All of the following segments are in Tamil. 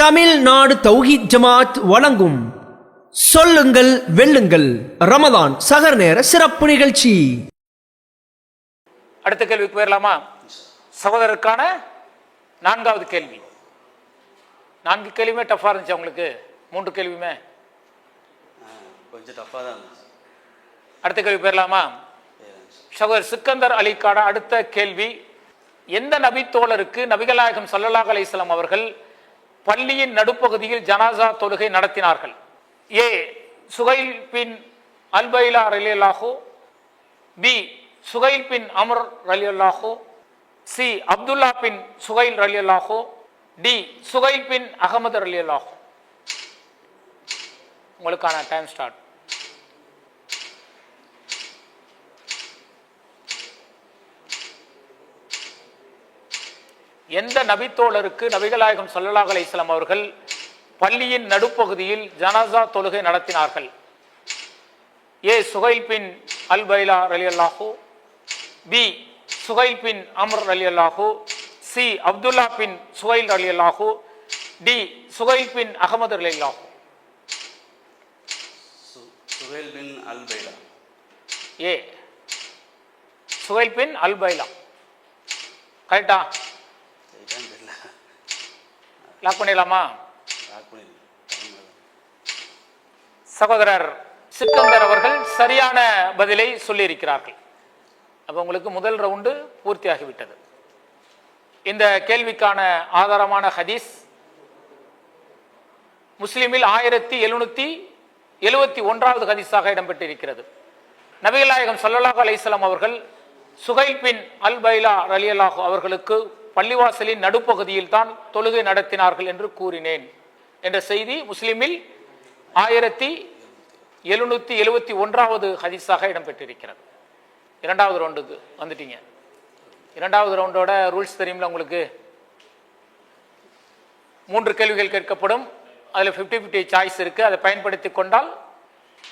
தமிழ்நாடு தௌஹீத் ஜமாத் வழங்கும் சொல்லுங்கள் வெல்லுங்கள். ரமதான் சகர் நேர சிறப்பு நிகழ்ச்சி. அடுத்த கேள்விக்கு போயிடலாமா சகோதரருக்கான நான்காவது கேள்வி. நான்கு கேள்வியுமே டஃப்பாக இருந்துச்சு உங்களுக்கு? மூன்று கேள்வியுமே? கொஞ்சம் டஃப்பாக தான் இருந்துச்சு. அடுத்த கேள்வி போயிடலாமா சகோதரர் சிக்கந்தர் அலிக்கான அடுத்த கேள்வி. எந்த நபி தோழருக்கு நபிகளாயகம் சல்லல்லாஹு அலைஹிஸ்ஸலாம் அவர்கள் பள்ளியின் நடுப்பகுதியில் ஜனாசா தொழுகை நடத்தினார்கள். ஏ. சுகைல் பின் அல்பைலா ரலியல்லாஹோ பி. சுகைல் பின் அமர் ரலியல்லாஹோ சி. அப்துல்லா பின் சுகைல் ரலியல்லாஹோ டி. சுகைல் பின் அகமது ரலியல்லாஹோ. உங்களுக்கான டைம் ஸ்டார்ட் எந்த நபித்தோழருக்கு நபிகளாயகம் ஸல்லல்லாஹு அலைஹி வஸல்லம் அவர்கள் பள்ளியின் நடுப்பகுதியில் ஜனாசா தொழுகை நடத்தினார்கள்? ஏ சுகைல் பின் அல் பைலா ரலியல்லாஹு பி சுகைல் பின் அம்ர் ரலியல்லாஹு சி அப்துல்லா பின் சுகைல் ரலியல்லாஹு டி சுகைல் பின் அகமது ரலியல்லாஹு. சு சுஹேல் பின் அல் பைலா ஏ சுகைல் பின் அல் பைலா கரெக்டா? லாக் பண்ணிடலாமா? சகோதரர் சிக்கந்தர் அவர்கள் சரியான பதிலை சொல்லியிருக்கிறார்கள். அப்போ உங்களுக்கு முதல் ரவுண்டு பூர்த்தியாகிவிட்டது. இந்த கேள்விக்கான ஆதாரமான ஹதீஸ் முஸ்லிமில் ஆயிரத்தி எழுநூத்தி எழுவத்தி ஒன்றாவது ஹதீஸாக இடம்பெற்றிருக்கிறது. நபிகள் நாயகம் ஸல்லல்லாஹு அலைஹி வஸல்லம் அவர்கள் சுகைல் பின் அல் பைலா ரலியல்லாஹு அவர்களுக்கு பள்ளிவாசலின் நடுப்பகுதியில் தான் தொழுகை நடத்தினார்கள் என்று கூறினேன். என்ற செய்தி முஸ்லிமில் ஆயிரத்தி எழுநூத்தி எழுபத்தி ஒன்றாவது ஹதீஸாக இடம்பெற்றிருக்கிறது. இரண்டாவது ரவுண்டுக்கு வந்துட்டீங்க. இரண்டாவது ரவுண்டோட ரூல்ஸ் தெரியுமில்ல உங்களுக்கு? மூன்று கேள்விகள் கேட்கப்படும். அதில் ஃபிஃப்டி ஃபிஃப்டி சாய்ஸ் இருக்குது அதை பயன்படுத்தி கொண்டால்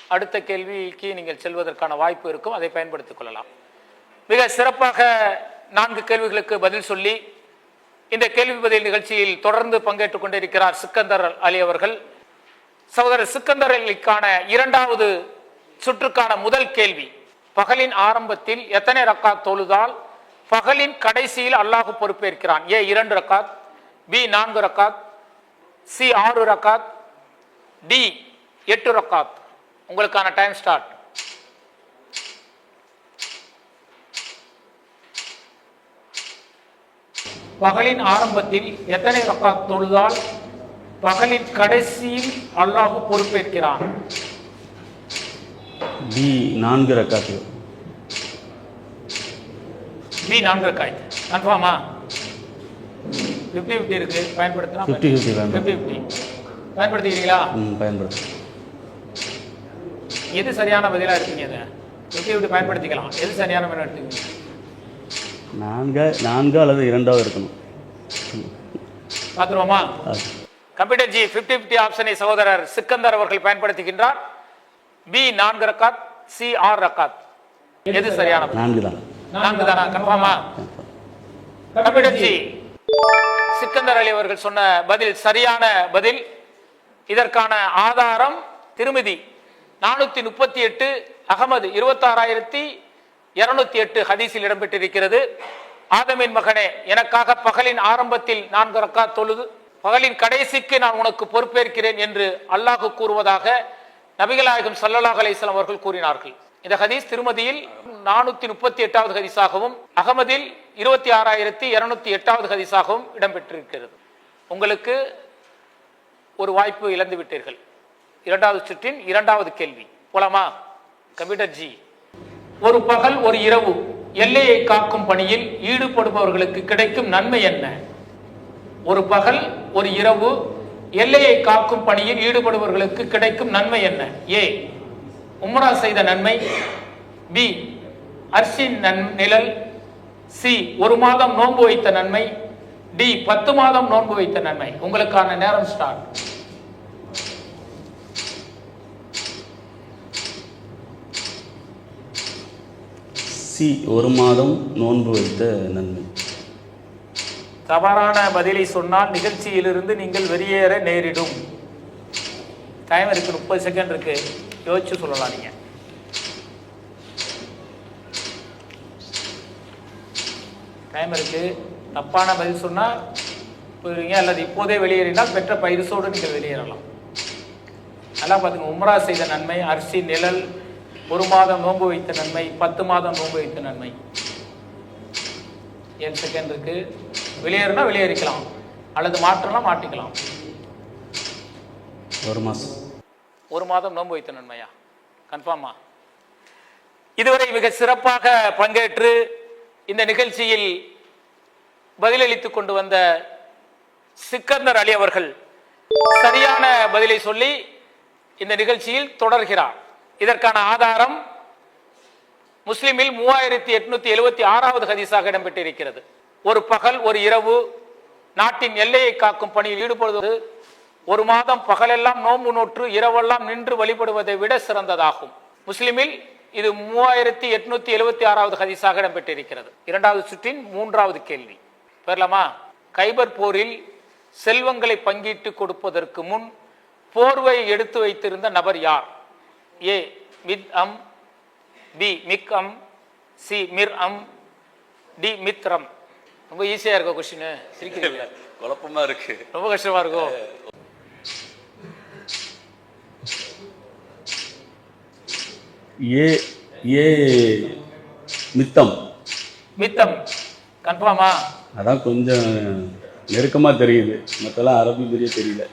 அடுத்த கேள்விக்கு நீங்கள் செல்வதற்கான வாய்ப்பு இருக்கும். அதை பயன்படுத்திக் கொள்ளலாம். மிக சிறப்பாக நான்கு கேள்விகளுக்கு பதில் சொல்லி இந்த கேள்வி பதில் நிகழ்ச்சியில் தொடர்ந்து பங்கேற்றுக் கொண்டிருக்கிறார் சிக்கந்தர் அலி அவர்கள். சகோதரர் சிக்கந்தர் அலிக்கான இரண்டாவது சுற்றுக்கான முதல் கேள்வி. பகலின் ஆரம்பத்தில் எத்தனை ரக்காத் தொழுதால் பகலின் கடைசியில் அல்லாஹ் பொறுப்பேற்கிறான். ஏ இரண்டு ரக்காத் பி நான்கு ரக்காத் சி ஆறு ரக்காத் டி எட்டு ரக்காத். உங்களுக்கான டைம் ஸ்டார்ட். பகலின் ஆரம்பத்தில் எத்தனை ரக்காத் தொழுதால் பகலின் கடைசியில் அல்லாஹ் பொறுப்பேற்கிறான்? பி நான்கு ரக்காத்து பி நான்கு ரக்காய் கன்ஃபார்மா ஃபிஃப்டி ஃபிஃப்டி இருக்கு. பயன்படுத்தினா 50-50 பயன்படுத்து. ஃபிஃப்டி ஃபிஃப்டி பயன்படுத்திக்கிறீங்களா ம் பயன்படுத்து. எது சரியான பதிலாக இருக்கீங்க அதை? ஃபிஃப்டி ஃபிஃப்டி பயன்படுத்திக்கலாம். எது சரியான பதிலாக எடுத்துக்கீங்க நான்கு நான்கு அல்லது இரண்டாவது இருக்கணும். பார்த்துருவோமா. கம்ப்யூட்டர் ஜி ஃபிஃப்டி ஃபிஃப்டி ஆப்ஷனை சகோதரர் சிக்கந்தர் அவர்கள் பயன்படுத்துகின்றார். பி நான்கு ரக்காத் சி ஆறு ரக்காத். எது சரியான? நான்கு தான் நான்கு தானா கன்ஃபார்மா? கம்ப்யூட்டர் ஜி சிக்கந்தர் அலி அவர்கள் சொன்ன பதில் சரியான பதில். இதற்கான ஆதாரம் திருமதி நானூத்தி முப்பத்தி எட்டு அகமது இருபத்தாறாயிரத்தி இருநூத்தி எட்டு ஹதீஸில் இடம்பெற்றிருக்கிறது. ஆதமின் மகனே எனக்காக பகலின் ஆரம்பத்தில் நான்கு ரக்கா தொழுது பகலின் கடைசிக்கு நான் உனக்கு பொறுப்பேற்கிறேன் என்று அல்லாஹு கூறுவதாக நபிகளாயகம் ஸல்லல்லாஹு அலிஸ்லாம் அவர்கள் கூறினார்கள். இந்த ஹதீஸ் திருமதியில் நானூத்தி முப்பத்தி எட்டாவது ஹதீஸாகவும் அகமதில் இருபத்தி ஆறாயிரத்தி இருநூத்தி எட்டாவது ஹதீஸாகவும் இடம்பெற்றிருக்கிறது. உங்களுக்கு ஒரு வாய்ப்பு இழந்து விட்டீர்கள் இரண்டாவது சுற்றின் இரண்டாவது கேள்வி. போலாமா? கம்ப்யூட்டர் ஜி. ஒரு பகல் ஒரு இரவு எல்லையை காக்கும் பணியில் ஈடுபடுபவர்களுக்கு கிடைக்கும் நன்மை என்ன? ஒரு பகல் ஒரு இரவு எல்லையை காக்கும் பணியில் ஈடுபடுபவர்களுக்கு கிடைக்கும் நன்மை என்ன? ஏ. உம்ரா செய்த நன்மை. பி. அர்ஷின் நன் நிழல். சி. ஒரு மாதம் நோன்பு வைத்த நன்மை. டி. பத்து மாதம் நோன்பு வைத்த நன்மை. உங்களுக்கான நேரம் ஸ்டார்ட் சி ஒரு மாதம் நோன்பு வைத்த நன்மை. தவறான பதிலை சொன்னால் நிகழ்ச்சியிலிருந்து நீங்கள் வெளியேற நேரிடும். டைம் இருக்கு முப்பது செகண்ட் இருக்கு. யோசிச்சு சொல்லலாம் நீங்க. டைம் இருக்கு. தப்பான பதில் சொன்னால் போயிடுவீங்க அல்லது இப்போதே வெளியேறினால் பெற்ற பரிசோடு நீங்கள் வெளியேறலாம். நல்லா பார்த்துங்க. உம்ரா செய்த நன்மை அரிசி நிழல் ஒரு மாதம் நோன்பு வைத்த நன்மை பத்து மாதம் நோன்பு வைத்த நன்மை. ஏழு செகண்ட் இருக்கு. வெளியேறினா வெளியேறிக்கலாம். அல்லது மாற்றலாம் மாட்டிக்கலாம் ஒரு மாதம். ஒரு மாதம் நோன்பு வைத்த நன்மையா? கன்ஃபார்மா இதுவரை மிக சிறப்பாக பங்கேற்று இந்த நிகழ்ச்சியில் பதிலளித்துக் கொண்டு வந்த சிக்கந்தர் அலி அவர்கள் சரியான பதிலை சொல்லி இந்த நிகழ்ச்சியில் தொடர்கிறார். இதற்கான ஆதாரம் முஸ்லிமில் மூவாயிரத்தி எட்நூத்தி எழுபத்தி ஆறாவது ஹதீஸாக இடம்பெற்றிருக்கிறது. ஒரு பகல் ஒரு இரவு நாட்டின் எல்லையை காக்கும் பணியில் ஈடுபடுவது ஒரு மாதம் பகலெல்லாம் நோன்பு நோற்று இரவெல்லாம் நின்று வழிபடுவதை விட சிறந்ததாகும். முஸ்லிமில் இது மூவாயிரத்தி எட்நூத்தி எழுபத்தி ஆறாவது ஹதீஸாக இடம்பெற்றிருக்கிறது. இரண்டாவது சுற்றின் மூன்றாவது கேள்வி. பெறலாமா கைபர் போரில் செல்வங்களை பங்கிட்டு கொடுப்பதற்கு முன் போர்வை எடுத்து வைத்திருந்த நபர் யார்? ஏ மித் அம் பி மிக் அம் சி மிர் அம் டி மித்ரம் ரொம்ப ஈஸியா இருக்கோ கொஸ்டின் சிரிக்கிறீங்க குழப்பமா இருக்கு. ரொம்ப கஷ்டமா இருக்கும் ஏ. ஏ மித்தம் மித்தம் கன்ஃபார்மா அதான் கொஞ்சம் நெருக்கமாக தெரியுது. மற்றெல்லாம் அரபி பெரிய தெரியல.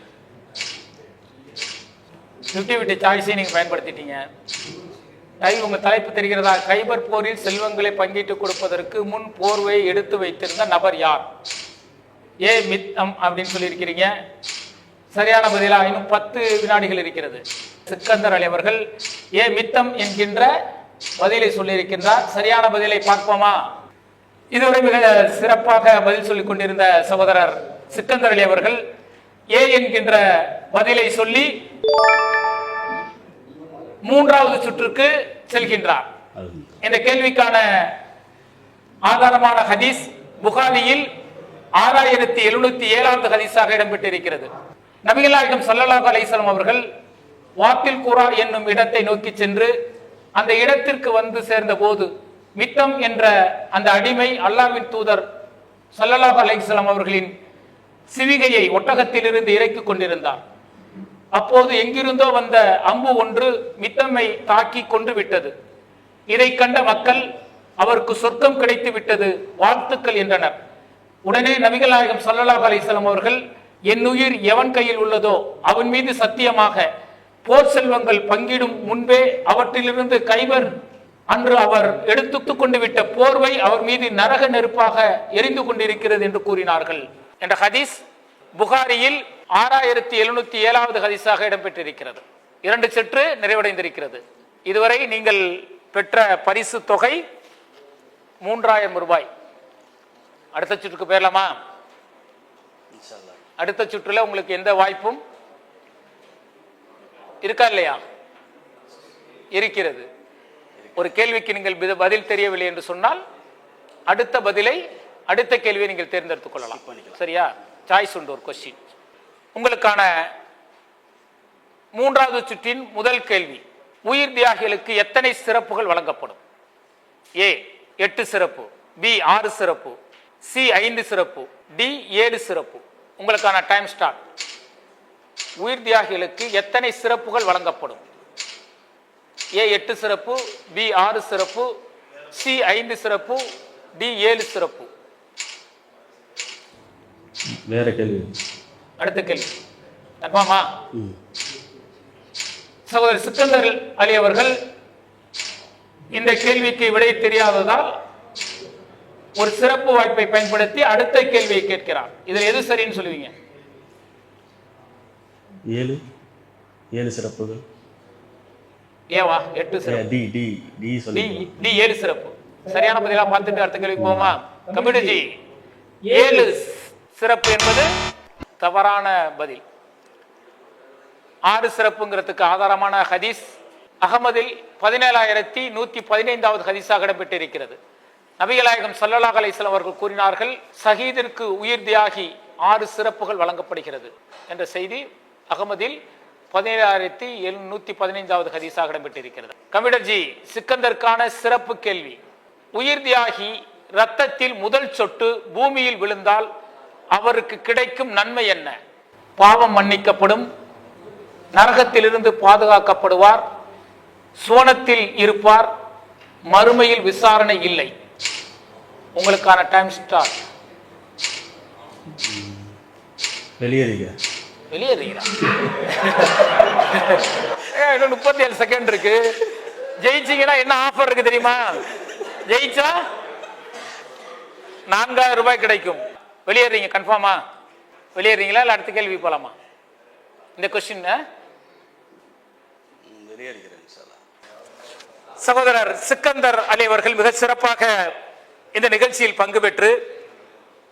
ஃபிஃப்டி ஃபிஃப்டி சாய்ஸை நீங்கள் பயன்படுத்திட்டீங்க. கை உங்கள் தலைப்பு தெரிகிறதா? கைபர் போரில் செல்வங்களை பங்கிட்டு கொடுப்பதற்கு முன் போர்வை எடுத்து வைத்திருந்த நபர் யார்? ஏ. மித்தம் அப்படின்னு சொல்லியிருக்கிறீங்க. சரியான பதிலாக இன்னும் பத்து வினாடிகள் இருக்கிறது. சிக்கந்தர் அலி அவர்கள் ஏ. மித்தம் என்கின்ற பதிலை சொல்லியிருக்கின்றார். சரியான பதிலை பார்ப்போமா? இதுவரை மிக சிறப்பாக பதில் சொல்லிக் கொண்டிருந்த சகோதரர் சிக்கந்தர் அலி அவர்கள் ஏ. என்கின்ற பதிலை சொல்லி மூன்றாவது சுற்றுக்கு செல்கின்றார். இந்த கேள்விக்கான ஆதாரமான ஹதீஸ் புகாரியில் ஆறாயிரத்தி எழுநூத்தி ஏழாவது ஹதீஸாக இடம்பெற்றிருக்கிறது. நபிகள் நாயகம் ஸல்லல்லாஹு அலைஹி வஸல்லம் அவர்கள் வாத்தில் கூரா என்னும் இடத்தை நோக்கி சென்று அந்த இடத்திற்கு வந்து சேர்ந்த போது மித்தம் என்ற அந்த அடிமை அல்லாஹ்வின் தூதர் ஸல்லல்லாஹு அலைஹி வஸல்லம் அவர்களின் சிவிகையை ஒட்டகத்திலிருந்து இறக்கிக் கொண்டிருந்தார். அப்போது எங்கிருந்தோ வந்த அம்பு ஒன்று மித்தம்மை தாக்கி கொண்டு விட்டது. இதை கண்ட மக்கள் அவருக்கு சொர்க்கம் கிடைத்து விட்டது வாழ்த்துக்கள் என்றனர். உடனே நபிகளாயகம் சல்லல்லா அலிஸ்லாம் அவர்கள் என் உயிர் எவன் கையில் உள்ளதோ அவன் மீது சத்தியமாக போர் செல்வங்கள் பங்கிடும் முன்பே அவற்றிலிருந்து கைவர். அன்று அவர் எடுத்து கொண்டு விட்ட போர்வை அவர் மீது நரக நெருப்பாக எரிந்து கொண்டிருக்கிறது என்று கூறினார்கள். என்ற ஹதீஸ் புகாரியில் ஆறாயிரத்தி எழுநூத்தி ஏழாவது ஹதீஸாக இடம்பெற்றிருக்கிறது. இரண்டு சுற்று நிறைவடைந்திருக்கிறது. இதுவரை நீங்கள் பெற்ற பரிசு தொகை மூன்றாயிரம் ரூபாய். அடுத்த சுற்றுக்கு போயிடலாமா? அடுத்த சுற்றுல உங்களுக்கு எந்த வாய்ப்பும் இருக்கா இல்லையா? இருக்கிறது. ஒரு கேள்விக்கு நீங்கள் பித- பதில் தெரியவில்லை என்று சொன்னால் அடுத்த பதிலை அடுத்த கேள்வியை நீங்கள் தேர்ந்தெடுத்துக் கொள்ளலாம். சரியா? சாய்ஸ் உண்டு ஒரு கொஸ்டின் உங்களுக்கான மூன்றாவது சுற்றின் முதல் கேள்வி உயிர் தியாகிகளுக்கு எத்தனை சிறப்புகள் வழங்கப்படும்? ஏ எட்டு சிறப்பு பி ஆறு சிறப்பு சி ஐந்து சிறப்பு டி ஏழு சிறப்பு. உங்களுக்கான டைம் ஸ்டார்ட் உயிர் தியாகிகளுக்கு எத்தனை சிறப்புகள் வழங்கப்படும்? ஏ எட்டு சிறப்பு பி ஆறு சிறப்பு சி ஐந்து சிறப்பு டி ஏழு சிறப்பு. வேற கேள்வி. அடுத்த கேள்வி. கன்ஃபார்மா ம். சகோதரர் சிக்கந்தர் அலி அவர்கள் இந்த கேள்விக்கு விடை தெரியாததால் ஒரு சிறப்பு வாய்ப்பை பயன்படுத்தி அடுத்த கேள்வியை கேட்கிறார். இதில் எது சரின்னு சொல்லுவீங்க? ஏழு. ஏழு சிறப்புகள். ஏவா எட்டு சிறப்பு. டி டி டி சொல்லி டி ஏழு சிறப்பு. சரியான பதிலா பார்த்துட்டு அடுத்த கேள்வி போமா கம்ப்யூட்டர்ஜி ஏழு சிறப்பு என்பது தவறான பதில். ஆறு சிறப்புங்கிறதுக்கு ஆதாரமான ஹதீஸ் அகமதில் பதினேழாயிரத்தி நூத்தி பதினைந்தாவது ஹதீஸாக இடம்பெற்றிருக்கிறது. நபிகளாயகம் சல்லல்லாஹ் அலிஸ்லாம் அவர்கள் கூறினார்கள் சஹீதிற்கு உயிர் தியாகி ஆறு சிறப்புகள் வழங்கப்படுகிறது என்ற செய்தி அகமதில் பதினேழாயிரத்தி எழுநூத்தி பதினைந்தாவது ஹதீஸாக இடம்பெற்றிருக்கிறது. கமிடர்ஜி சிக்கந்தருக்கான சிறப்பு கேள்வி. உயிர் தியாகி ரத்தத்தில் முதல் சொட்டு பூமியில் விழுந்தால் அவருக்கு கிடைக்கும் நன்மை என்ன? பாவம் மன்னிக்கப்படும் நரகத்திலிருந்து பாதுகாக்கப்படுவார் சுவனத்தில் இருப்பார் மறுமையில் விசாரணை இல்லை. உங்களுக்கான டைம் ஸ்டார்ட் வெளியேறிங்க வெளியேறீங்களா இன்னும் முப்பத்தி ஏழு செகண்ட் இருக்கு. ஜெயிச்சீங்கன்னா என்ன ஆஃபர் இருக்கு தெரியுமா? ஜெயிச்சா நான்காயிரம் ரூபாய் கிடைக்கும். வெளியேறீங்க கன்ஃபார்மா வெளியேறீங்களா இல்ல அடுத்த கேள்வி போலாமா? இந்த கொஸ்டின் சகோதரர் சிக்கந்தர் அலி அவர்கள் மிக சிறப்பாக இந்த நிகழ்ச்சியில் பங்கு பெற்று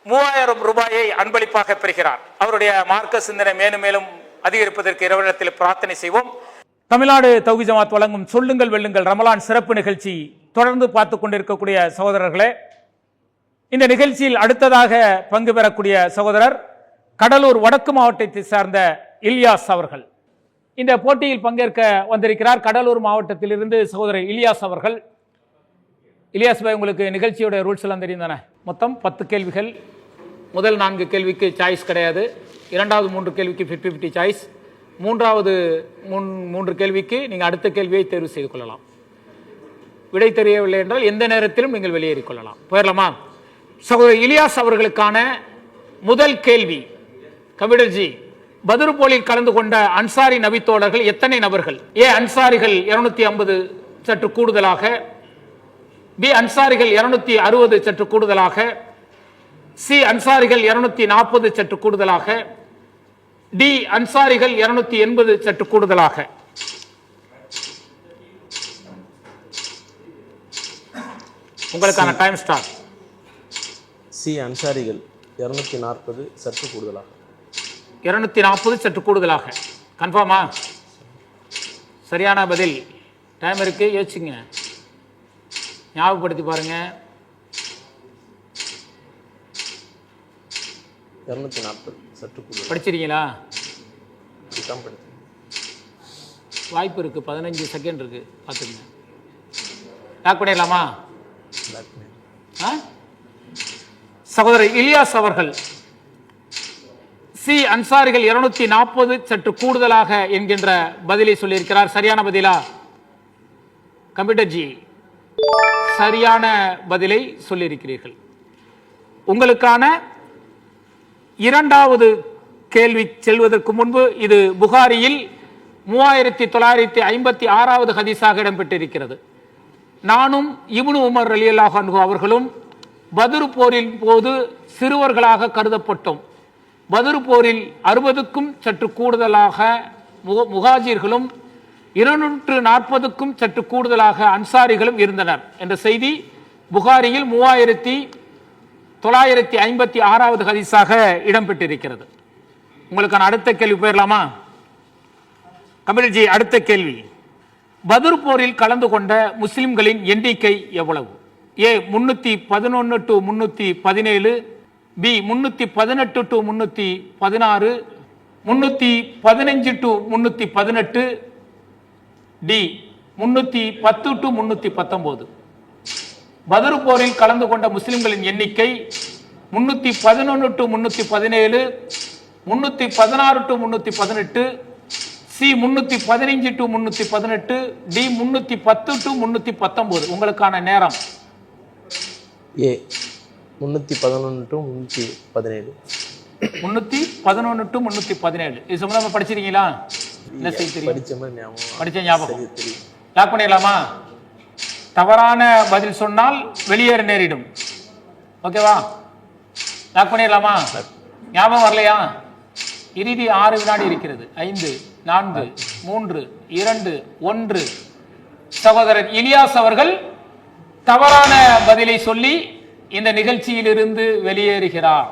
மூவாயிரம் ரூபாயை அன்பளிப்பாக பெறுகிறார். அவருடைய மார்க்க சிந்தனை மேலும் மேலும் அதிகரிப்பதற்கு இறைவனிடத்தில் பிரார்த்தனை செய்வோம். தமிழ்நாடு தௌகி ஜமாத் வழங்கும் சொல்லுங்கள் வெல்லுங்கள் ரமலான் சிறப்பு நிகழ்ச்சி தொடர்ந்து பார்த்து கொண்டிருக்கக்கூடிய சகோதரர்களே இந்த நிகழ்ச்சியில் அடுத்ததாக பங்கு பெறக்கூடிய சகோதரர் கடலூர் வடக்கு மாவட்டத்தை சார்ந்த இல்யாஸ் அவர்கள். இந்த போட்டியில் பங்கேற்க வந்திருக்கிறார் கடலூர் மாவட்டத்திலிருந்து சகோதரர் இலியாஸ் அவர்கள். இலியாஸ் பாய் உங்களுக்கு நிகழ்ச்சியோட ரூல்ஸ் எல்லாம் தெரியும் தானே? மொத்தம் பத்து கேள்விகள். முதல் நான்கு கேள்விக்கு சாய்ஸ் கிடையாது. இரண்டாவது மூன்று கேள்விக்கு ஃபிஃப்டி ஃபிஃப்டி சாய்ஸ் மூன்றாவது மூன் மூன்று கேள்விக்கு நீங்கள் அடுத்த கேள்வியை தேர்வு செய்து கொள்ளலாம். விடை தெரியவில்லை என்றால் எந்த நேரத்திலும் நீங்கள் வெளியேறிக் கொள்ளலாம். போயிடலாமா? சகோதரர் இலியாஸ் அவர்களுக்கான முதல் கேள்வி. கவிடர்ஜி பத்ரு போலில் கலந்து கொண்ட அன்சாரி நபித்தோழர்கள் எத்தனை நபர்கள்? ஏ அன்சாரிகள் இருநூத்தி ஐம்பது சற்று கூடுதலாக. பி அன்சாரிகள் இருநூத்தி அறுபது சற்று கூடுதலாக. சி அன்சாரிகள் இருநூத்தி நாற்பது சற்று கூடுதலாக. டி அன்சாரிகள் இருநூத்தி எண்பது சற்று கூடுதலாக. உங்களுக்கான டைம் ஸ்டார்ட் சி அன்சாரிகள் இரநூத்தி நாற்பது சற்று கூடுதலாக. இருநூத்தி நாற்பது சற்று கூடுதலாக. கன்ஃபார்மா? சரியான பதில். டைம் இருக்கு யோசிச்சுங்க. ஞாபகப்படுத்தி பாருங்க. இரநூத்தி நாற்பது சற்று கூடுதல் படிச்சிருக்கீங்களா? வாய்ப்பு இருக்கு பதினஞ்சு செகண்ட் இருக்கு. பார்த்துக்கங்க. லாக் பண்ணிடலாமா. ஆ? சகோதரர் இலியாஸ் அவர்கள் சி அன்சாரிகள் இருநூத்தி நாற்பது சற்று கூடுதலாக என்கின்ற பதிலை சொல்லியிருக்கிறார். சரியான பதிலா? கம்ப்யூட்டர் ஜி சரியான பதிலை சொல்லியிருக்கிறீர்கள். உங்களுக்கான இரண்டாவது கேள்வி செல்வதற்கு முன்பு இது புகாரியில் மூவாயிரத்தி தொள்ளாயிரத்தி ஐம்பத்தி ஆறாவது ஹதீஸாக இடம்பெற்றிருக்கிறது. நானும் இபுனு உமர் ரலியல்லாஹு அன்ஹு அவர்களும் பதுரு போரின் போது சிறுவர்களாக கருதப்பட்டோம். பதுரு போரில் அறுபதுக்கும் சற்று கூடுதலாக முக- முகாஜிர்களும் இருநூற்று நாற்பதுக்கும் சற்று கூடுதலாக அன்சாரிகளும் இருந்தனர். என்ற செய்தி புகாரியில் மூவாயிரத்தி தொள்ளாயிரத்தி ஐம்பத்தி ஆறாவது ஹதீஸாக இடம்பெற்றிருக்கிறது. உங்களுக்கான அடுத்த கேள்வி போயிடலாமா? கபில்ஜி அடுத்த கேள்வி. பதுர் போரில் கலந்து கொண்ட முஸ்லிம்களின் எண்ணிக்கை எவ்வளவு? ஏ முன்னூற்றி பதினொன்று டு முன்னூற்றி பதினேழு பி முந்நூற்றி பதினெட்டு டு முன்னூற்றி பதினாறு முன்னூற்றி பதினஞ்சு டு முன்னூற்றி பதினெட்டு டி முந்நூற்றி பத்து டு முன்னூற்றி பத்தொம்போது. பதரு போரில் கலந்து கொண்ட முஸ்லிம்களின் எண்ணிக்கை முன்னூற்றி பதினொன்று டு முன்னூற்றி பதினேழு முன்னூற்றி பதினாறு டு முன்னூற்றி பதினெட்டு சி முன்னூற்றி பதினைஞ்சு டு முன்னூற்றி பதினெட்டு டி முன்னூற்றி பத்து டு முன்னூற்றி பத்தொம்போது. உங்களுக்கான நேரம். ஏ முந்நூற்றி பதினொன்று டு முந்நூற்றி பதினேழு. முன்னூத்தி பதினொன்று டு முன்னூத்தி பதினேழு. இது சம்பந்தமா படிச்சிருக்கீங்களா? என்ன செய்ய தெரியும்? படித்த மாதிரி ஞாபகம் படிச்ச ஞாபகம். சரி தெரியும் லாக் பண்ணிடலாமா? தவறான பதில் சொன்னால் வெளியேற நேரிடும். ஓகேவா லாக் பண்ணிடலாமா? ஞாபகம் வரலையா? இறுதி ஆறு வினாடி இருக்கிறது. ஐந்து நான்கு மூன்று இரண்டு ஒன்று. சகோதரர் இலியாஸ் அவர்கள் தவறான பதிலை சொல்லி இந்த நிகழ்ச்சியிலிருந்து வெளியேறுகிறார்.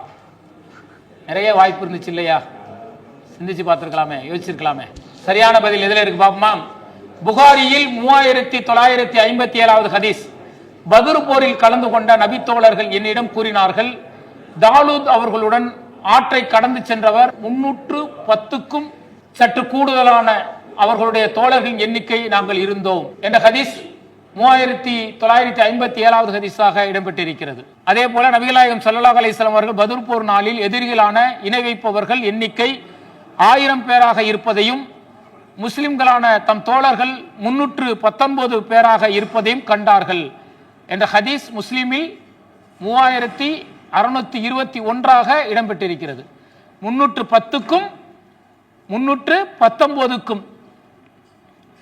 நிறைய வாய்ப்பு இருந்துச்சு இல்லையா? சிந்திச்சு பார்த்துருக்கலாமே யோசிச்சிருக்கலாமே. சரியான பதில் எதில் இருக்கு பாப்போமா? புகாரியில் மூவாயிரத்தி தொள்ளாயிரத்தி ஐம்பத்தி ஏழாவது ஹதீஸ். பதுரு போரில் கலந்து கொண்ட நபித்தோழர்கள் என்னிடம் கூறினார்கள் தாலூத் அவர்களுடன் ஆற்றை கடந்து சென்றவர் முன்னூற்று பத்துக்கும் சற்று கூடுதலான அவர்களுடைய தோழர்களின் எண்ணிக்கை நாங்கள் இருந்தோம் என்ற ஹதீஸ். மூவாயிரத்தி தொள்ளாயிரத்தி ஐம்பத்தி ஏழாவது ஹதீஸாக இடம்பெற்றிருக்கிறது. அதே போல நபிகளாயகம் ஸல்லல்லாஹு அலிஸ்லாம் அவர்கள் பதுர் நாளில் எதிரிகளான இணை வைப்பவர்கள் எண்ணிக்கை ஆயிரம் பேராக இருப்பதையும் முஸ்லிம்களான தம் தோழர்கள் முன்னூற்று பத்தொன்பது பேராக இருப்பதையும் கண்டார்கள். என்ற ஹதீஸ் முஸ்லிமில் மூவாயிரத்தி அறுநூத்தி இருபத்தி ஒன்றாக இடம்பெற்றிருக்கிறது. முன்னூற்று பத்துக்கும் முன்னூற்று பத்தொன்பதுக்கும்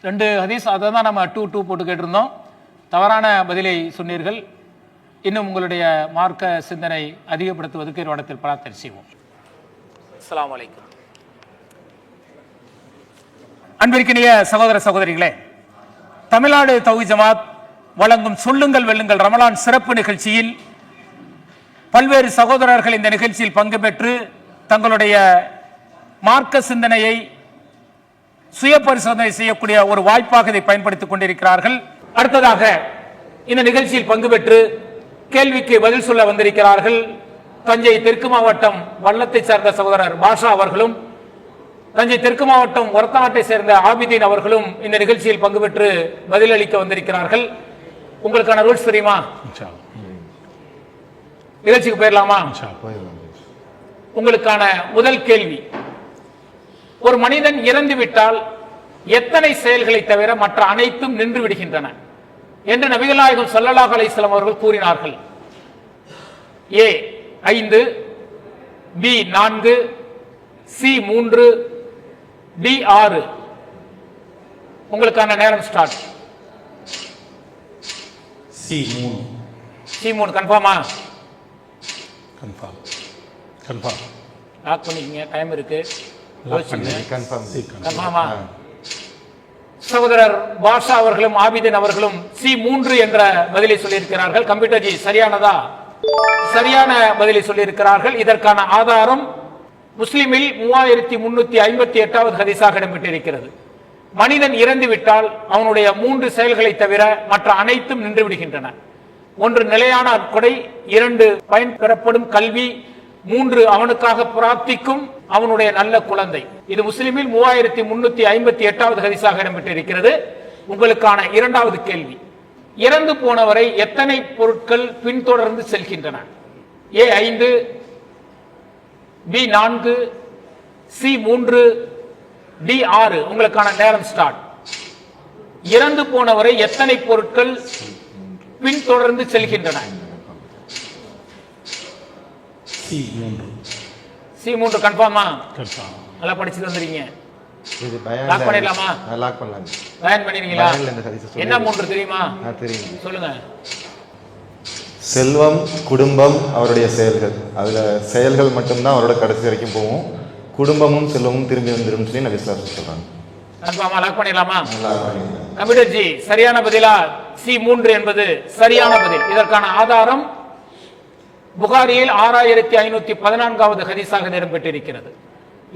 ரெண்டு ஹதீஸ் அதை தான் நம்ம டூ டூ போட்டு கேட்டிருந்தோம். தவறான பதிலை சொன்னீர்கள். இன்னும் உங்களுடைய மார்க்க சிந்தனை அதிகப்படுத்துவதற்கு இடத்தில் பிரார்த்தனை செய்வோம். அஸ்ஸலாமு அலைக்கும். அன்பிற்கினிய சகோதர சகோதரிகளே தமிழ்நாடு தௌஹி ஜமாத் வழங்கும் சொல்லுங்கள் வெல்லுங்கள் ரமலான் சிறப்பு நிகழ்ச்சியில் பல்வேறு சகோதரர்கள் இந்த நிகழ்ச்சியில் பங்கு பெற்று தங்களுடைய மார்க்க சிந்தனையை சுய பரிசோதனை செய்யக்கூடிய ஒரு வாய்ப்பாக இதை பயன்படுத்திக் கொண்டிருக்கிறார்கள். அடுத்ததாக இந்த நிகழ்ச்சியில் பங்கு பெற்று கேள்விக்கு பதில் சொல்ல வந்திருக்கிறார்கள். தஞ்சை தெற்கு மாவட்டம் வல்லத்தை சார்ந்த சகோதரர் பாஷா அவர்களும் தஞ்சை தெற்கு மாவட்டம் ஒரத்தநாட்டை சேர்ந்த ஆபிதீன் அவர்களும் இந்த நிகழ்ச்சியில் பங்கு பெற்று பதிலளிக்க வந்திருக்கிறார்கள். உங்களுக்கான ரூல்ஸ் தெரியுமா? நிகழ்ச்சிக்கு போயிடலாமா. உங்களுக்கான முதல் கேள்வி. ஒரு மனிதன் இறந்து விட்டால் எத்தனை செயல்களை தவிர மற்ற அனைத்தும் நின்று விடுகின்றன என்று நபிகள் நாயகம் ஸல்லல்லாஹு அலைஹி வஸல்லம் அவர்கள் கூறினார்கள். ஏ ஐந்து பி நான்கு சி மூன்று டி ஆறு. உங்களுக்கான நேரம் ஸ்டார்ட். சி மூணு. சி மூணு. கன்ஃபார்மா? கன்ஃபார்ம். கன்ஃபார்ம். லாக் பண்ணிக்கங்க. டைம் இருக்கு. யோசிச்சுங்க. கன்ஃபார்ம் சகோதரர் பாஷா அவர்களும் ஆபிதன் அவர்களும் சி மூன்று என்ற பதிலை சொல்லியிருக்கிறார்கள். கம்ப்யூட்டர் ஜி சரியானதா? சரியான பதிலை சொல்லியிருக்கிறார்கள். இதற்கான ஆதாரம் முஸ்லிமில் மூவாயிரத்தி முன்னூத்தி ஐம்பத்தி எட்டாவது ஹதீஸாக இடம்பெற்றிருக்கிறது. மனிதன் இறந்து விட்டால் அவனுடைய மூன்று செயல்களை தவிர மற்ற அனைத்தும் நின்று விடுகின்றன. ஒன்று நிலையான கொடை இரண்டு பயன் பெறப்படும் கல்வி மூன்று அவனுக்காக பிரார்த்திக்கும் அவனுடைய நல்ல குழந்தை. இது முஸ்லிமில் மூவாயிரத்தி முன்னூத்தி ஐம்பத்தி எட்டாவது ஹரிசாக இடம்பெற்றிருக்கிறது. உங்களுக்கான இரண்டாவது கேள்வி. இறந்து போனவரை எத்தனை பொருட்கள் பின்தொடர்ந்து செல்கின்றன? ஏ ஐந்து பி நான்கு சி மூன்று டி ஆறு. உங்களுக்கான நேரம் ஸ்டார்ட். இறந்து போனவரை எத்தனை பொருட்கள் பின்தொடர்ந்து செல்கின்றன? சி மூன்று. சி மூன்று கன்ஃபார்மா கன்ஃபார்ம் நல்லா படிச்சுட்டு வந்துறீங்க இது லாக் பண்ணிடலாமா? பயம் லாக் பண்ணலாம் பயன் சொல்லி- என்ன மூன்று தெரியுமா? ஆ தெரியும் சொல்லுங்க. செல்வம் குடும்பம் அவருடைய செயல்கள். அதுல செயல்கள் மட்டும்தான் அவரோட கடைசி வரைக்கும் போகும். குடும்பமும் செல்வமும் திரும்பி வந்துடும் சொல்லி நபி ஸல்லல்லாஹு சொல்றாங்க கன்ஃபார்மா லாக் பண்ணிடலாமா. கம்ப்யூட்டர் ஜி சரியான பதிலா? சி மூன்று என்பது சரியான பதில். இதற்கான ஆதாரம் புகாரியில் ஆறாயிரத்தி ஐநூத்தி பதினான்காவது ஹதீஸாக இடம்பெற்றிருக்கிறது.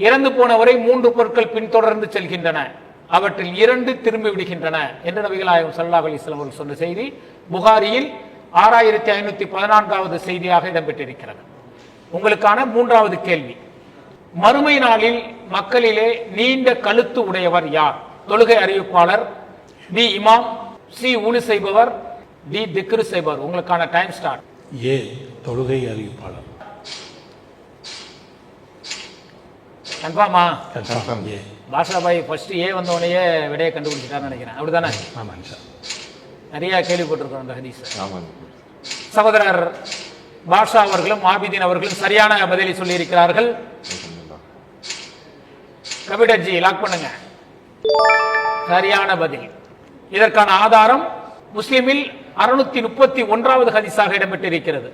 இறந்து போனவரை மூன்று பொருட்கள் பின்தொடர்ந்து செல்கின்றன. அவற்றில் இரண்டு திரும்பி விடுகின்றன என்று நபிகள் நாயகம் ஸல்லல்லாஹு அவர்கள் சொன்ன செய்தி புகாரியில் ஆறாயிரத்தி ஐநூத்தி பதினான்காவது செய்தியாக இடம்பெற்றிருக்கிறது. உங்களுக்கான மூன்றாவது கேள்வி. மறுமை நாளில் மக்களிலே நீண்ட கழுத்து உடையவர் யார்? தொழுகை அறிவிப்பாளர் பி இமாம் சி ஊழி செய்பவர் டி திக்ரு செய்பவர். உங்களுக்கான டைம் ஸ்டார்ட். ஏ தொழுகை அறிவிப்பாளர். கன்ஃபார்மா? கன்ஃபார்ம் ஏ. பாஷா பாய் ஃபர்ஸ்ட் ஏ வந்தவனையே விடையை கண்டுபிடிச்சிட்டாருன்னு நினைக்கிறேன். அப்படிதானே? ஆமாங்க சார் நிறைய கேள்விப்பட்டிருக்கோம் அந்த ஹதீஸ். ஆமாங்க சகோதரர் பாஷா அவர்களும் ஆபிதீன் அவர்களும் சரியான பதிலை சொல்லியிருக்கிறார்கள். கபிடர் ஜி லாக் பண்ணுங்க. சரியான பதில். இதற்கான ஆதாரம் முஸ்லிமில் அறுநூத்தி முப்பத்தி ஒன்றாவது ஹதீஸாக இடம்பெற்றிருக்கிறது.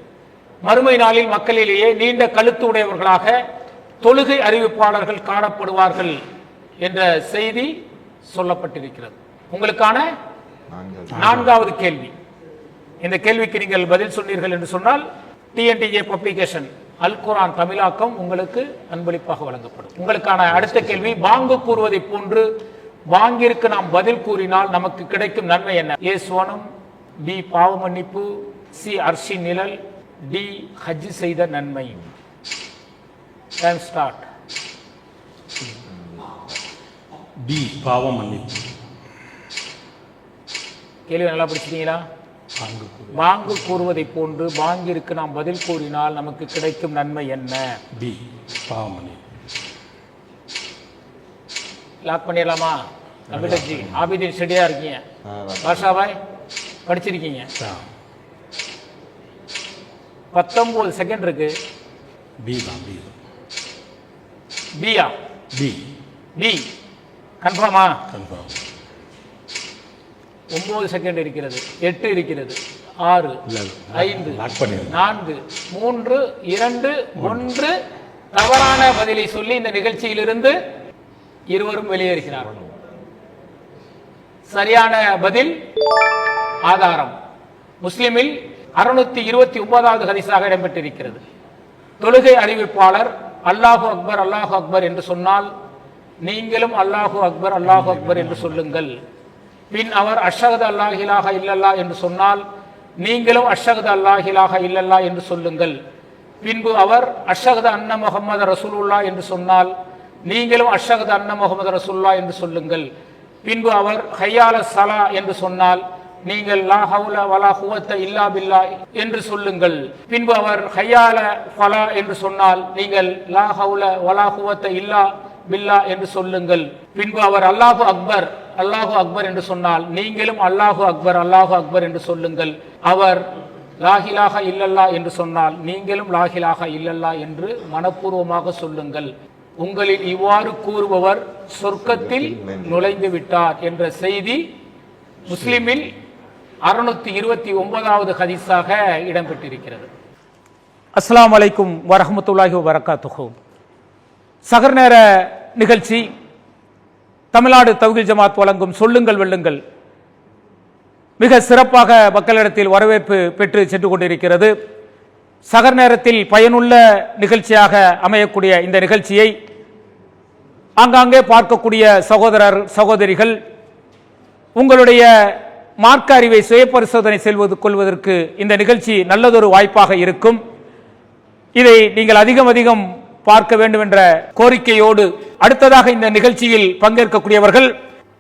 மறுமை நாளில் மக்களிலேயே நீண்ட கழுத்து உடையவர்களாக தொழுகை அறிவிப்பாளர்கள் காணப்படுவார்கள் என்ற செய்தி சொல்லப்பட்டிருக்கிறது. உங்களுக்கான நான்கு நான்காவது கேள்வி. இந்த கேள்விக்கு நீங்கள் பதில் சொன்னீர்கள் என்று சொன்னால் டிஎன்டிஏ பப்ளிகேஷன் அல் குரான் தமிழாக்கம் உங்களுக்கு அன்பளிப்பாக வழங்கப்படும். உங்களுக்கான அடுத்த கேள்வி பாங்கு கூறுவதை போன்று பாங்கிற்கு நாம் பதில் கூறினால் நமக்கு கிடைக்கும் நன்மை என்ன? ஏ சோனம் பி பாவ மன்னிப்பு சி அர்ஷி நிழல் டி ஹஜ் செய்த நன்மை. டைம் ஸ்டார்ட் பி பாவ மன்னிப்பு. கேள்வி நல்லா படிச்சிட்டீங்களா? வாங்கு கூறுவதை போன்று வாங்கிற்கு நாம் பதில் கூறினால் நமக்கு கிடைக்கும் நன்மை என்ன? பி பாவ மன்னிப்பு. லாக் பண்ணிடலாமா? அபிடஜி ஆபிதீன் ஸ்டடியா இருக்கீங்க? பாஷாபாய் படிச்சிருக்கீங்க? ஆ பத்தொன்பது செகண்ட் இருக்கு. பி தான் பி பியா பி பி கன்ஃபார்மா கன்ஃபார்ம் ஒன்பது செகண்ட் இருக்கிறது எட்டு இருக்கிறது ஆறு ஐந்து. நான்கு மூன்று இரண்டு ஒன்று. தவறான பதிலை சொல்லி இந்த நிகழ்ச்சியிலிருந்து இருவரும் வெளியேறுகிறார்கள். சரியான பதில் ஆதாரம். முஸ்லிமில் அறுநூத்தி இருபத்தி ஒன்பதாவது ஹதீஸாக இடம்பெற்றிருக்கிறது. தொழுகை அறிவிப்பாளர் அல்லாஹு அக்பர் அல்லாஹு அக்பர் என்று சொன்னால் நீங்களும் அல்லாஹு அக்பர் அல்லாஹு அக்பர் என்று சொல்லுங்கள். பின் அவர் அஷகது அல்லாஹிலாக இல்லல்லா என்று சொன்னால் நீங்களும் அஷகது அல்லாஹிலாக இல்லல்லா என்று சொல்லுங்கள். பின்பு அவர் அஷகது அன்ன முகமது ரசூலுல்லா என்று சொன்னால் நீங்களும் அஷகது அன்ன முகமது ரசூல்லா என்று சொல்லுங்கள். பின்பு அவர் ஹையால சலா என்று சொன்னால் நீங்கள் லா ஹவுல வலா குவத்த இல்லா பில்லா என்று சொல்லுங்கள். பின்பு அவர் ஹையால ஃபலா என்று சொன்னால் நீங்கள் லா ஹவுல வலா குவத்த இல்லா பில்லா என்று சொல்லுங்கள். பின்பு அவர் அல்லாஹு அக்பர் அல்லாஹு அக்பர் என்று சொன்னால் நீங்களும் அல்லாஹு அக்பர் அல்லாஹு அக்பர் என்று சொல்லுங்கள். அவர் லாஹிலாக இல்லல்லா என்று சொன்னால் நீங்களும் லாஹிலாக இல்லல்லா என்று மனப்பூர்வமாக சொல்லுங்கள். உங்களில் இவ்வாறு கூறுபவர் சொர்க்கத்தில் நுழைந்து விட்டார் என்ற செய்தி முஸ்லிமில் அறுநூத்தி இருபத்தி ஒன்பதாவது ஹதீஸாக இடம்பெற்றிருக்கிறது. அஸ்லாம் அலைக்கும் வரஹ்மத்துல்லாஹி வபரகாத்துஹு சகர் நேர நிகழ்ச்சி. தமிழ்நாடு தௌஹீத் ஜமாத் வழங்கும் சொல்லுங்கள் வெல்லுங்கள். மிக சிறப்பாக மக்களிடத்தில் வரவேற்பு பெற்று சென்று கொண்டிருக்கிறது. சகர் நேரத்தில் பயனுள்ள நிகழ்ச்சியாக அமையக்கூடிய இந்த நிகழ்ச்சியை ஆங்காங்கே பார்க்கக்கூடிய சகோதரர் சகோதரிகள் உங்களுடைய மார்க்க அறிவை சுய பரிசோதனை செல்வது கொள்வதற்கு இந்த நிகழ்ச்சி நல்லதொரு வாய்ப்பாக இருக்கும். இதை நீங்கள் அதிகம் அதிகம் பார்க்க வேண்டும் என்ற கோரிக்கையோடு அடுத்ததாக இந்த நிகழ்ச்சியில் பங்கேற்கக்கூடியவர்கள்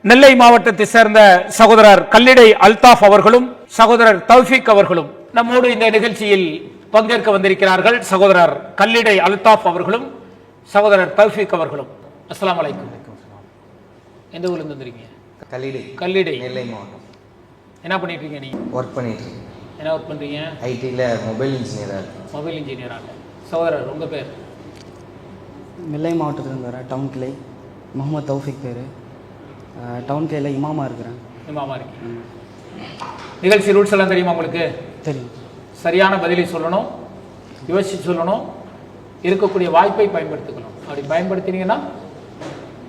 நெல்லை மாவட்டத்தை சேர்ந்த சகோதரர் கல்லிடை அல்தாஃப் அவர்களும் சகோதரர் தௌஃபிக் அவர்களும் நம்மோடு இந்த நிகழ்ச்சியில் பங்கேற்க வந்திருக்கிறார்கள். சகோதரர் கல்லிடை அல்தாஃப் அவர்களும் சகோதரர் தௌஃபிக் அவர்களும். அஸ்ஸலாமு அலைக்கும். எந்த ஊர்ல இருந்து வந்திருக்கீங்க? கல்லிடை. கல்லிடை. நெல்லை மாவட்டம். என்ன பண்ணிட்டு இருக்கீங்க நீங்க ஒர்க் பண்ணிட்டு இருக்கேன் என்ன ஒர்க் பண்றீங்க? ஐடியில் மொபைல் இன்ஜினியராக இருக்கேன். மொபைல் இன்ஜினியராக சகோதரர் உங்க பேர்? நெல்லை மாவட்டத்துலேருந்து வரேன் டவுன் கிளை. முகமது தௌஃபிக் பேர். டவுன் கிளையில் இமாமா இருக்கிறேன். இமாமா இருக்கீங்க. நிகழ்ச்சி ரூட்ஸ் எல்லாம் தெரியுமா உங்களுக்கு? தெரியும். சரியான பதிலை சொல்லணும் யோசிச்சு சொல்லணும் இருக்கக்கூடிய வாய்ப்பை பயன்படுத்திக்கணும். அப்படி பயன்படுத்தினீங்கன்னா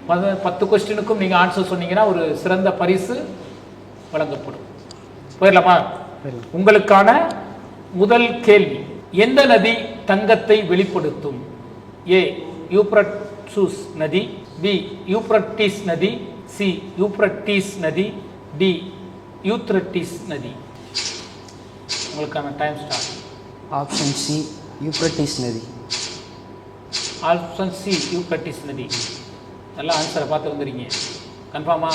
பத- பத்து கொஸ்டினுக்கும் நீங்கள் ஆன்சர் சொன்னீங்கன்னா ஒரு சிறந்த பரிசு வழங்கப்படும். போயிடலாமா? உங்களுக்கான முதல் கேள்வி எந்த நதி தங்கத்தை வெளிப்படுத்தும்? ஏ யூப்ரட்சூஸ் நதி பி யூப்ரட்டிஸ் நதி சி யூப்ரட்டிஸ் நதி டி யூத்ரட்டிஸ் நதி. உங்களுக்கான time start option C Euphrates நதி. ஆப்ஷன் சி யூப்ரட்டிஸ் நதி. நல்லா ஆன்சரை பார்த்து வந்துருக்கீங்க. கன்ஃபார்மா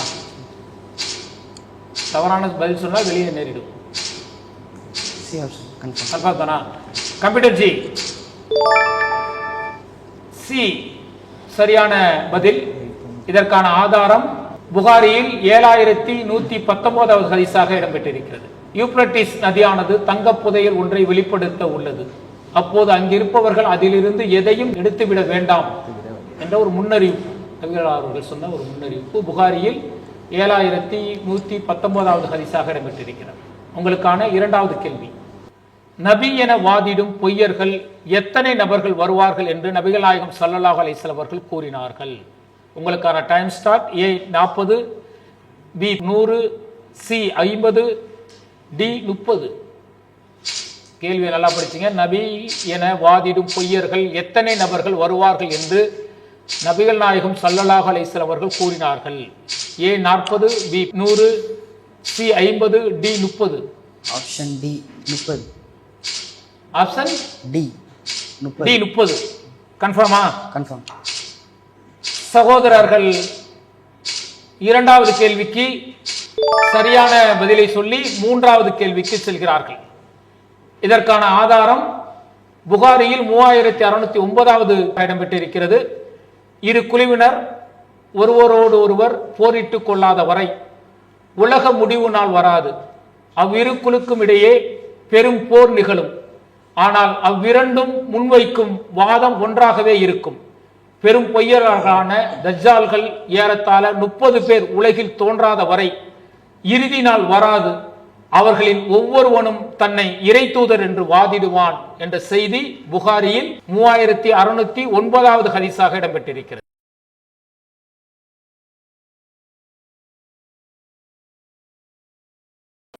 தவறான பதில் சொன்னால் வெளியே நேரிடும். சி ஆப்ஷன் கன்ஃபார்ம் கன்ஃபார்ம் தானா? கம்ப்யூட்டர் ஜி சி சரியான பதில். இதற்கான ஆதாரம் புகாரியில் ஏழாயிரத்தி நூத்தி பத்தொன்பதாவது ஹதீஸாக இடம்பெற்றிருக்கிறது. யூப்ரட்டிஸ் நதியானது தங்கப் புதையல் ஒன்றை வெளிப்படுத்த உள்ளது. அப்போது அங்கிருப்பவர்கள் அதிலிருந்து எதையும் எடுத்துவிட வேண்டாம் என்ற ஒரு முன்னறிவிப்பு. நபிகள் அவர்கள் சொன்ன ஒரு முன்னறிவிப்பு. புகாரியில் ஏழாயிரத்தி நூற்றி பத்தொன்பதாவது ஹரிசாக இடம்பெற்றிருக்கிறது. உங்களுக்கான இரண்டாவது கேள்வி. நபி என வாதிடும் பொய்யர்கள் எத்தனை நபர்கள் வருவார்கள் என்று நபிகள் நாயகம் ஸல்லல்லாஹு அவர்கள் கூறினார்கள். உங்களுக்கான டைம் ஸ்டார்ட் ஏ நாற்பது பி நூறு சி ஐம்பது டி முப்பது. கேள்வியை நல்லா படிச்சீங்க. நபி என வாதிடும் பொய்யர்கள் எத்தனை நபர்கள் வருவார்கள் என்று நபிகள் நாயகம் ஸல்லல்லாஹு அலைஹி வஸல்லம் அவர்கள் கூறினார்கள். ஏ நாற்பது பி நூறு சி ஐம்பது டி முப்பது. ஆப்ஷன் டி முப்பது. ஆப்ஷன் டி டி முப்பது. முப்பது கன்ஃபார்மா கன்ஃபார்ம் சகோதரர்கள் இரண்டாவது கேள்விக்கு சரியான பதிலை சொல்லி மூன்றாவது கேள்விக்கு செல்கிறார்கள். இதற்கான ஆதாரம் புகாரியில் மூவாயிரத்தி அறுநூத்தி ஒன்பதாவது இடம்பெற்றிருக்கிறது. இரு குழுவினர் ஒருவரோடு ஒருவர் போரிட்டுக் கொள்ளாத வரை உலக முடிவு நாள் வராது. அவ்விரு குழுக்கும் இடையே பெரும் போர் நிகழும். ஆனால் அவ்விரண்டும் முன்வைக்கும் வாதம் ஒன்றாகவே இருக்கும். பெரும் பொய்யர்களான தஜ்ஜால்கள் ஏறத்தாழ முப்பது பேர் உலகில் தோன்றாத வரை இறுதி நாள் வராது. அவர்களில் ஒவ்வொருவனும் தன்னை இறை தூதர் என்று வாதிடுவான் என்ற செய்தி புகாரியில் மூவாயிரத்தி அறுநூத்தி ஒன்பதாவது ஹதீஸாக இடம்பெற்றிருக்கிறது.